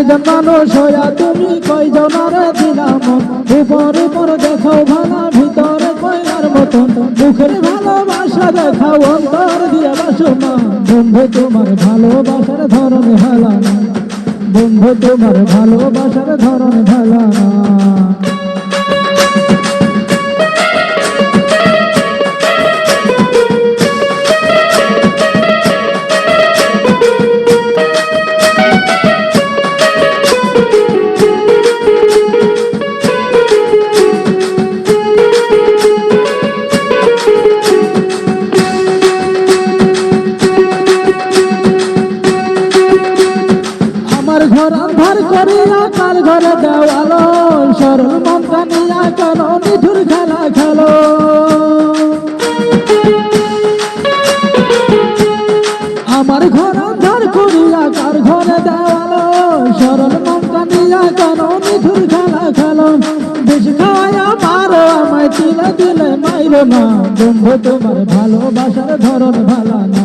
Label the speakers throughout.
Speaker 1: একজন মানুষ হইয়া তুমি কয়জনারে দিলাম উপর উপর দেখো ভালা ভিতরে কয়লার মতন। মুখের ভালোবাসা দেখাও অন্তর দিয়া বাসো মা বন্ধু, তোমার ভালোবাসার ধরন ভালা বন্ধু, তোমার ভালোবাসার ধরন ভালা করিয়া কার ঘরে দেওয়ালো সরল মনটা নিয়া কেন নিঠুর খেলা খেলো। আমার ঘর আন্ধার করিয়া, কার ঘরে দেওয়ালো সরল মনটা নিয়া কেন নিঠুর খেলা খেলো। বেশ খাওয়াইয়া মারো আমায় দিলে দিলে মাইরো না। বন্ধু, তোমার ভালোবাসার ধরন ভালা না।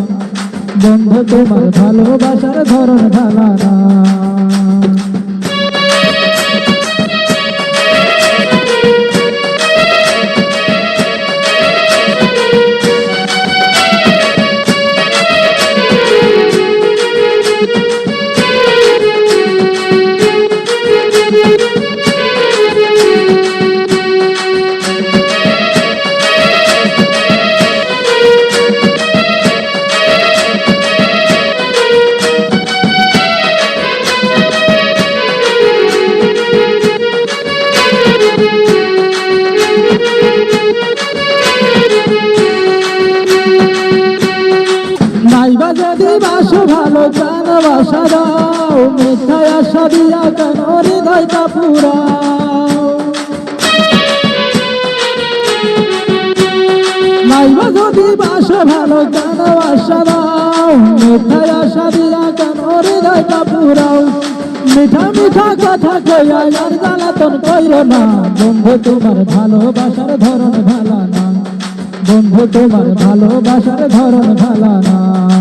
Speaker 1: বন্ধু, তোমার ভালোবাসার ধরন ভালা না। নাইবা যদি বাসো ভালো জান বাসা দাও। মিথ্যায় আশা দিয়া কেন হৃদয়টা পুরাও? নাইবা যদি বাসো ভালো জান বাসা দাও। মিথ্যায় আশা দিয়া কেন হৃদয়টা পুরাও? মিঠা মিঠা কথা কইয়া আর জ্বালাতন কইর না। বন্ধু, তোমার ভালোবাসার ধরন ভালা না। বন্ধু, তোমার ভালোবাসার ধরন ভালা না।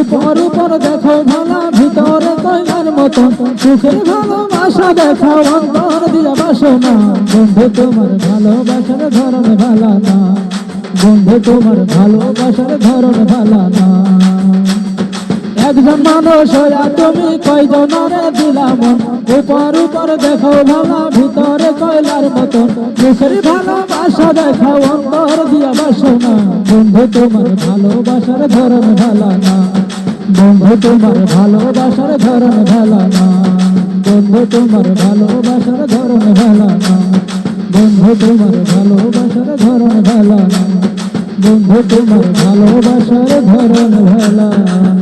Speaker 1: উপর উপর দেখো ভালা ভিতরে কয়লার মতন সুখের ভালোবাসা দেখো, অন্তর দিয়া বাসো না। বন্ধু, তোমার ভালোবাসার ধরন ভালা না। বন্ধু, তোমার ভালোবাসার ধরন ভালা না। একজন মানুষ হইয়া তুমি কয়জনারে দিলাম উপর উপর দেখো ভালা ভিতরে কয়লার মতন। মুখের ভালোবাসা দেখাও, অন্তর দিয়া বাসো না। বন্ধু, তোমার ভালোবাসার ধরন ভালা না। বন্ধু, তোমার ভালোবাসার ধরন ভালা না। বন্ধু, তোমার ভালোবাসার ধরন ভালা না। বন্ধু, তোমার ভালোবাসার ধরন ভালা না। বন্ধু, তোমার ভালোবাসার ধরন ভালা